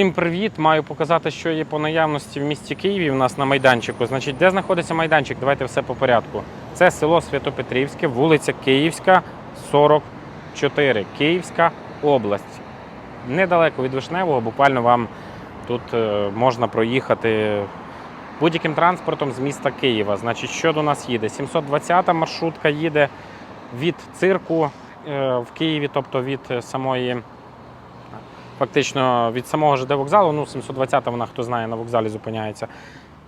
Всім привіт! Маю показати, що є по наявності в місті Києві. У нас на майданчику. Значить, де знаходиться майданчик? Давайте все по порядку. Це село Святопетрівське, вулиця Київська, 44, Київська область. Недалеко від Вишневого, буквально вам тут е, можна проїхати будь-яким транспортом з міста Києва. Значить, що до нас їде? 720 маршрутка їде від цирку е, в Києві, тобто від е, самої фактично від самого ЖД вокзалу, ну 720-та вона хто знає на вокзалі зупиняється.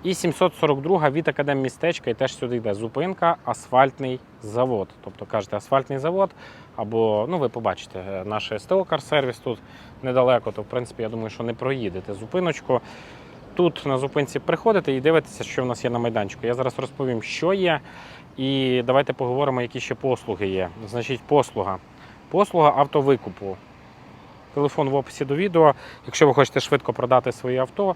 І 742-га від академмістечка і теж сюди йде зупинка, асфальтний завод. Тобто кажете, асфальтний завод, або ну ви побачите, е, наш СТО Карсервіс тут недалеко, то в принципі я думаю, що не проїдете зупиночку. Тут на зупинці приходите і дивитеся, що в нас є на майданчику. Я зараз розповім, що є, і давайте поговоримо, які ще послуги є. Значить, послуга. Послуга автовикупу. Телефон в описі до відео. Якщо ви хочете швидко продати своє авто,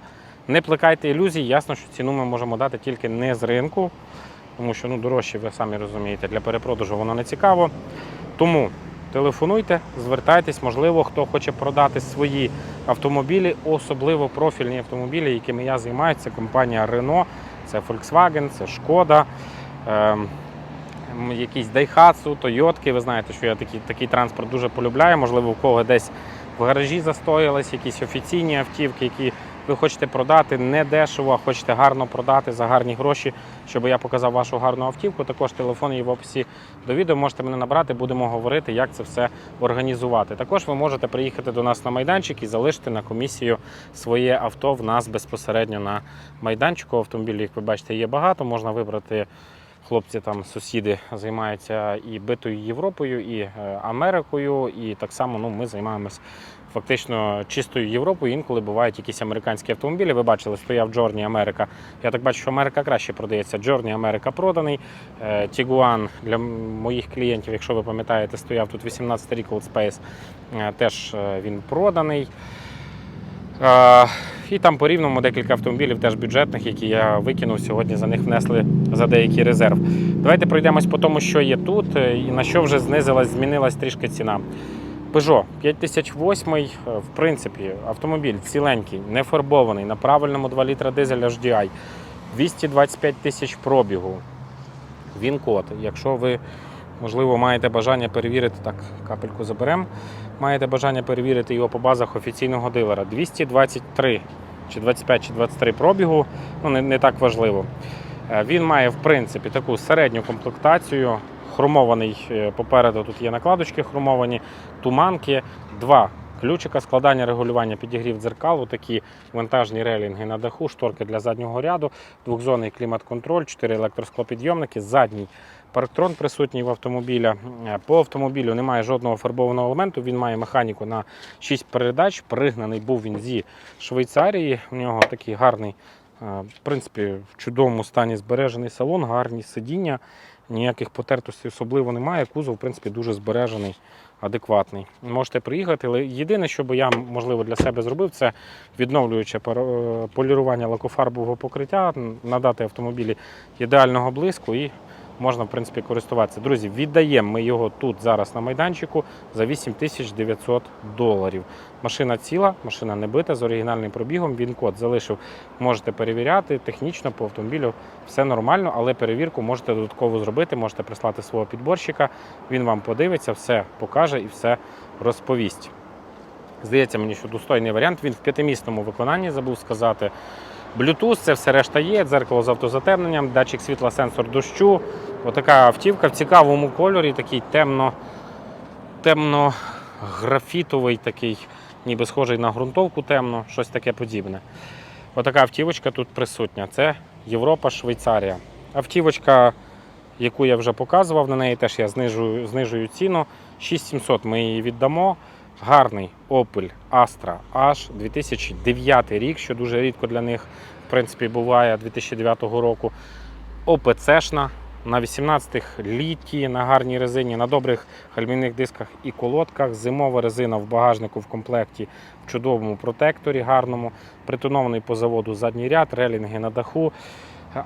не плекайте ілюзій. Ясно, що ціну ми можемо дати тільки не з ринку, тому що ну, дорожче, ви самі розумієте, для перепродажу воно не цікаво. Тому телефонуйте, звертайтесь, можливо, хто хоче продати свої автомобілі, особливо профільні автомобілі, якими я займаюся. Компанія Renault, це Volkswagen, це Шкода. Ем, Якісь Daihatsu, Toyota. Ви знаєте, що я такий, такий транспорт дуже полюбляю. Можливо, у кого десь в гаражі застоялись, якісь офіційні автівки, які ви хочете продати не дешево, а хочете гарно продати за гарні гроші, щоб я показав вашу гарну автівку. Також телефон є в описі до відео. Можете мене набрати, будемо говорити, як це все організувати. Також ви можете приїхати до нас на майданчик і залишити на комісію своє авто в нас безпосередньо на майданчику. Автомобілів, як ви бачите, є багато. Можна вибрати. Хлопці там, сусіди займаються і битою Європою, і е, Америкою, і так само ну, ми займаємось фактично чистою Європою. Інколи бувають якісь американські автомобілі. Ви бачили, стояв Джорні Америка. Я так бачу, що Америка краще продається. Джорні Америка проданий. Е, Тігуан для моїх клієнтів, якщо ви пам'ятаєте, стояв тут 18 рік Old Space, е, теж е, він проданий. І там по декілька автомобілів теж бюджетних, які я викинув. Сьогодні за них внесли за деякий резерв. Давайте пройдемось по тому, що є тут е, і на що вже знизилась, змінилась трішки ціна. Peugeot 5008, е, в принципі, автомобіль ціленький, не фарбований, на правильному 2 літра дизель HDI, 225 тисяч пробігу. Він код. Якщо ви, можливо, маєте бажання перевірити, так, капельку заберемо, маєте бажання перевірити його по базах офіційного дилера. 223 чи 25 чи 23 пробігу, ну не, не так важливо. Е, Він має, в принципі, таку середню комплектацію. Хромований е, попереду тут є накладочки хромовані, туманки, два ключика складання регулювання підігрів дзеркал, такі вантажні релінги на даху, шторки для заднього ряду, двохзонний клімат-контроль, чотири електросклопідйомники, задній парктрон присутній в автомобіля. Е, По автомобілю немає жодного фарбованого елементу. Він має механіку на 6 передач. Пригнаний був він зі Швейцарії. У нього такий гарний, е, в принципі, в чудовому стані збережений салон, гарні сидіння. Ніяких потертостей особливо немає. Кузов, в принципі, дуже збережений, адекватний. Можете приїхати, але єдине, що я можливо для себе зробив, це відновлююче пар- полірування лакофарбового покриття, надати автомобілі ідеального блиску і можна, в принципі, користуватися. Друзі, віддаємо ми його тут зараз на майданчику за 8900 доларів. Машина ціла, машина не бита з оригінальним пробігом. Він код залишив. Можете перевіряти технічно по автомобілю. Все нормально, але перевірку можете додатково зробити. Можете прислати свого підборщика. Він вам подивиться, все покаже і все розповість. Здається мені, що достойний варіант. Він в п'ятимісному виконанні забув сказати. Bluetooth, це все решта є, дзеркало з автозатемненням, датчик світла, сенсор дощу. Отака автівка в цікавому кольорі, такий темно, темно-графітовий, такий, ніби схожий на ґрунтовку темно, щось таке подібне. Отака автівочка тут присутня. Це Європа, Швейцарія. Автівочка, яку я вже показував, на неї теж я знижую, знижую ціну. 6700 ми її віддамо. Гарний Opel Astra H 2009 рік, що дуже рідко для них в принципі буває 2009 року. ОПЦшна на 18-х літті, на гарній резині, на добрих гальмівних дисках і колодках. Зимова резина в багажнику в комплекті в чудовому протекторі, гарному, притонований по заводу задній ряд, релінги на даху.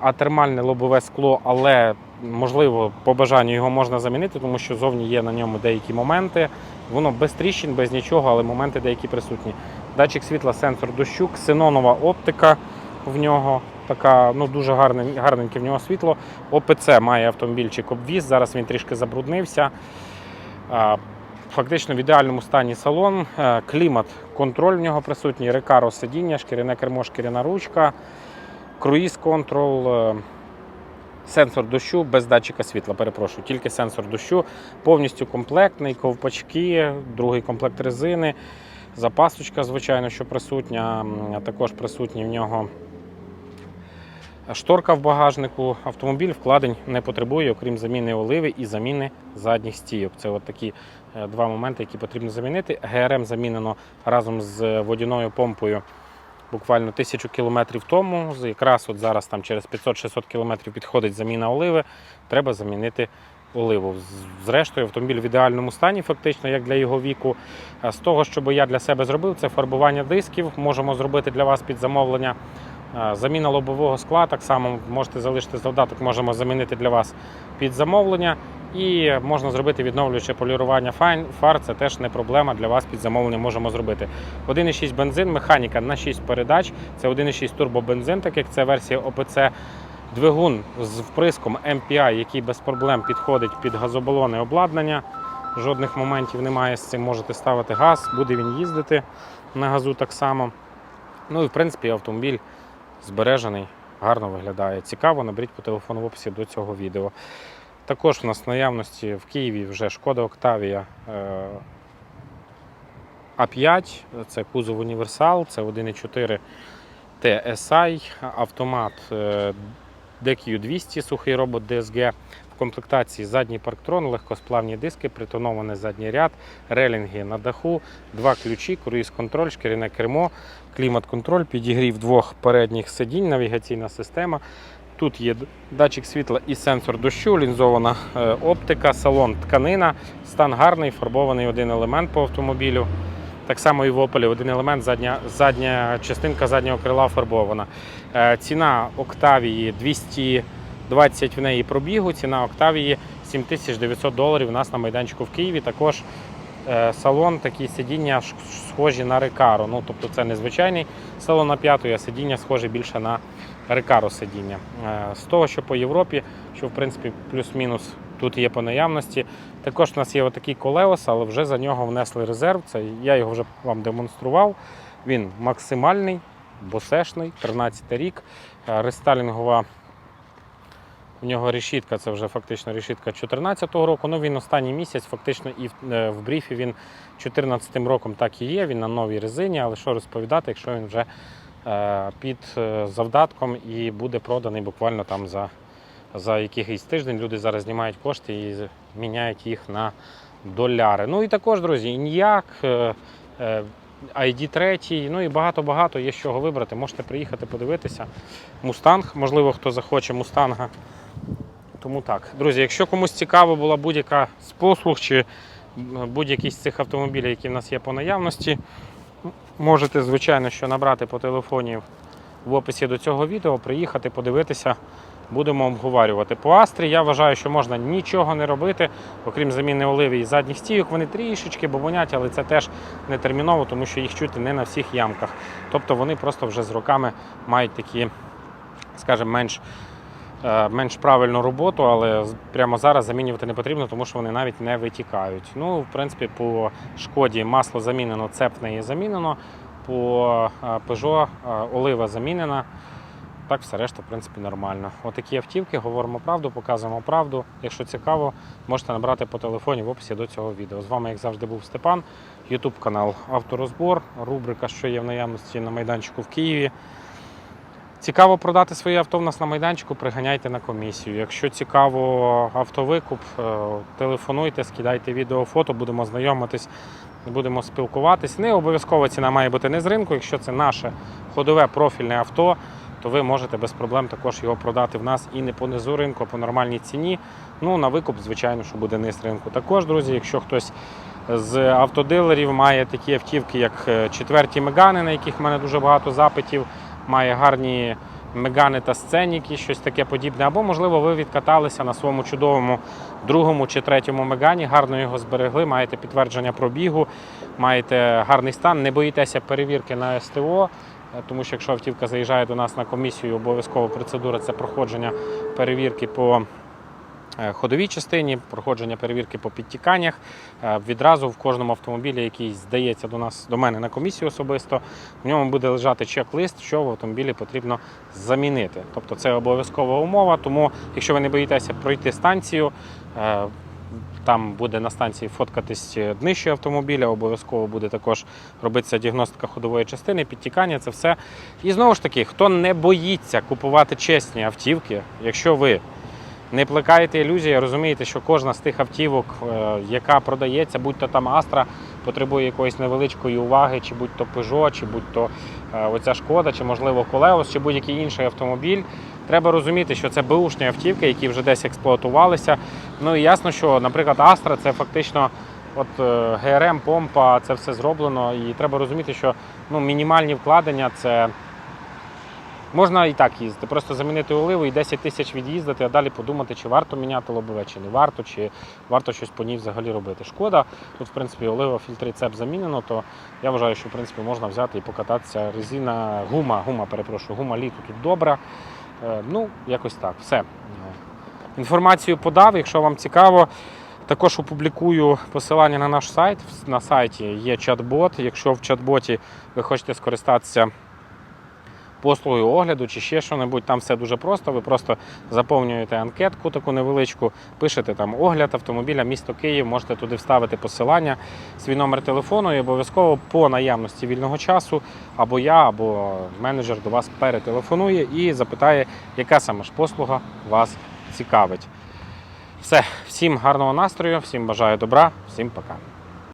А термальне лобове скло, але можливо по бажанню його можна замінити, тому що зовні є на ньому деякі моменти. Воно без тріщин, без нічого, але моменти деякі присутні. датчик світла, сенсор дощу, ксенонова оптика в нього. Така ну дуже гарне, гарненьке в нього світло. ОПЦ має автомобільчик обвіз. Зараз він трішки забруднився. Фактично в ідеальному стані салон. Е, Клімат, контроль в нього присутній, рекаро сидіння, шкіряне кермо, шкіряна ручка, круїз контрол, е, сенсор дощу без датчика світла. Перепрошую, тільки сенсор дощу, повністю комплектний, ковпачки, другий комплект резини, запасочка, звичайно, що присутня. Також присутній в нього шторка в багажнику. Автомобіль вкладень не потребує, окрім заміни оливи і заміни задніх стійок. Це от такі е, два моменти, які потрібно замінити. ГРМ замінено разом з водяною помпою буквально тисячу кілометрів тому. Якраз от зараз там через 500-600 кілометрів підходить заміна оливи. Треба замінити оливу. Зрештою, автомобіль в ідеальному стані, фактично, як для його віку. З того, що я для себе зробив, це фарбування дисків. Можемо зробити для вас під замовлення. Заміна лобового скла, так само можете залишити завдаток, можемо замінити для вас під замовлення. І можна зробити відновлююче полірування фар, це теж не проблема для вас під замовлення можемо зробити. 1,6 бензин, механіка на 6 передач. Це 1,6 турбобензин, так як це версія ОПЦ. Двигун з вприском MPI, який без проблем підходить під газобалони обладнання. Жодних моментів немає з цим. Можете ставити газ, буде він їздити на газу так само. Ну і в принципі автомобіль збережений, гарно виглядає. Цікаво, наберіть по телефону в описі до цього відео. Також в нас в наявності в Києві вже шкода Октавія е, А5, це кузов універсал, це 1,4 TSI, автомат е, DQ200, сухий робот DSG. Комплектації задній парктрон, легкосплавні диски, притонований задній ряд, релінги на даху, два ключі, круїз-контроль, шкіряне кермо, клімат-контроль, підігрів двох передніх сидінь, навігаційна система. Тут є датчик світла і сенсор дощу, лінзована е, оптика, салон тканина, стан гарний, фарбований один елемент по автомобілю. Так само і в Opel один елемент, задня, задня частинка заднього крила фарбована. Е, Ціна Октавії 220 в неї пробігу, ціна Октавії 7900 доларів у нас на майданчику в Києві. Також е, салон, такі сидіння схожі на Рекаро. Ну, тобто це не звичайний салон на п'яту, а сидіння схоже більше на Рекаро сидіння. Е, З того, що по Європі, що в принципі плюс-мінус тут є по наявності. Також у нас є отакий колеос, але вже за нього внесли резерв. Це я його вже вам демонстрував. Він максимальний, босешний, 13 рік. Е, Рестайлінгова у нього решітка, це вже фактично решітка 2014 року. Ну він останній місяць, фактично, і в, е, бріфі він 2014 роком так і є. Він на новій резині, але що розповідати, якщо він вже е, під е, завдатком і буде проданий буквально там за, за якийсь тиждень. Люди зараз знімають кошти і міняють їх на доляри. Ну і також, друзі, е, ID 3, ну і багато-багато є з чого вибрати. Можете приїхати подивитися. Мустанг, можливо, хто захоче мустанга. Тому так, друзі, якщо комусь цікава була будь-яка з послуг чи будь-який з цих автомобілів, які в нас є по наявності, можете, звичайно, що набрати по телефоні в описі до цього відео, приїхати, подивитися, будемо обговорювати. По Астрі я вважаю, що можна нічого не робити, окрім заміни оливи і задніх стійок. Вони трішечки бобонять, але це теж не терміново, тому що їх чути не на всіх ямках. Тобто вони просто вже з роками мають такі, скажімо, менш е, менш правильну роботу, але прямо зараз замінювати не потрібно, тому що вони навіть не витікають. Ну, в принципі, по шкоді масло замінено, цеп в неї замінено, по е, Peugeot е, олива замінена. Так, все решта, в принципі, нормально. Отакі автівки, говоримо правду, показуємо правду. Якщо цікаво, можете набрати по телефоні в описі до цього відео. З вами, як завжди, був Степан, YouTube канал Авторозбор, рубрика, що є в наявності на майданчику в Києві. Цікаво продати своє авто в нас на майданчику, приганяйте на комісію. Якщо цікаво автовикуп, е, телефонуйте, скидайте відео, фото, будемо знайомитись, будемо спілкуватись. Не обов'язково ціна має бути не з ринку. Якщо це наше ходове профільне авто, то ви можете без проблем також його продати в нас і не по низу ринку, а по нормальній ціні. Ну, на викуп, звичайно, що буде низ ринку. Також, друзі, якщо хтось з автодилерів має такі автівки, як е, четверті Мегани, на яких в мене дуже багато запитів, має гарні Мегани та Сценіки, щось таке подібне. Або, можливо, ви відкаталися на своєму чудовому другому чи третьому Мегані, гарно його зберегли, маєте підтвердження пробігу, маєте гарний стан, не боїтеся перевірки на СТО. Тому що якщо автівка заїжджає до нас на комісію, обов'язкова процедура це проходження перевірки по ходовій частині, проходження перевірки по підтіканнях. Е, Відразу в кожному автомобілі, який здається до нас до мене на комісію особисто, в ньому буде лежати чек-лист, що в автомобілі потрібно замінити. Тобто це обов'язкова умова. Тому, якщо ви не боїтеся пройти станцію, е, там буде на станції фоткатись днище автомобіля, обов'язково буде також робитися діагностика ходової частини, підтікання, це все. І знову ж таки, хто не боїться купувати чесні автівки, якщо ви не плекаєте ілюзії, розумієте, що кожна з тих автівок, е, яка продається, будь то там Астра, потребує якоїсь невеличкої уваги, чи будь то Peugeot, чи будь то е, оця шкода, чи можливо Колеос, чи будь-який інший автомобіль. Треба розуміти, що це беушні автівки, які вже десь експлуатувалися. Ну і ясно, що, наприклад, Астра це фактично от е, ГРМ, помпа, це все зроблено. І треба розуміти, що ну, мінімальні вкладення це. Можна і так їздити, просто замінити оливу і 10 тисяч від'їздити, а далі подумати, чи варто міняти лобове, чи не варто, чи варто щось по ній взагалі робити. Шкода, тут, в принципі, олива, фільтри цеп замінено, то я вважаю, що в принципі можна взяти і покататися. Резина, гума, гума, перепрошую, гума літу тут добра. Е, Ну, якось так. Все. Інформацію подав, якщо вам цікаво. Також опублікую посилання на наш сайт. На сайті є чат-бот. Якщо в чат-боті ви хочете скористатися послугою огляду чи ще що-небудь, там все дуже просто. Ви просто заповнюєте анкетку таку невеличку, пишете там огляд автомобіля, місто Київ, можете туди вставити посилання, свій номер телефону і обов'язково по наявності вільного часу або я, або менеджер до вас перетелефонує і запитає, яка саме ж послуга вас цікавить. Все, всім гарного настрою, всім бажаю добра, всім пока.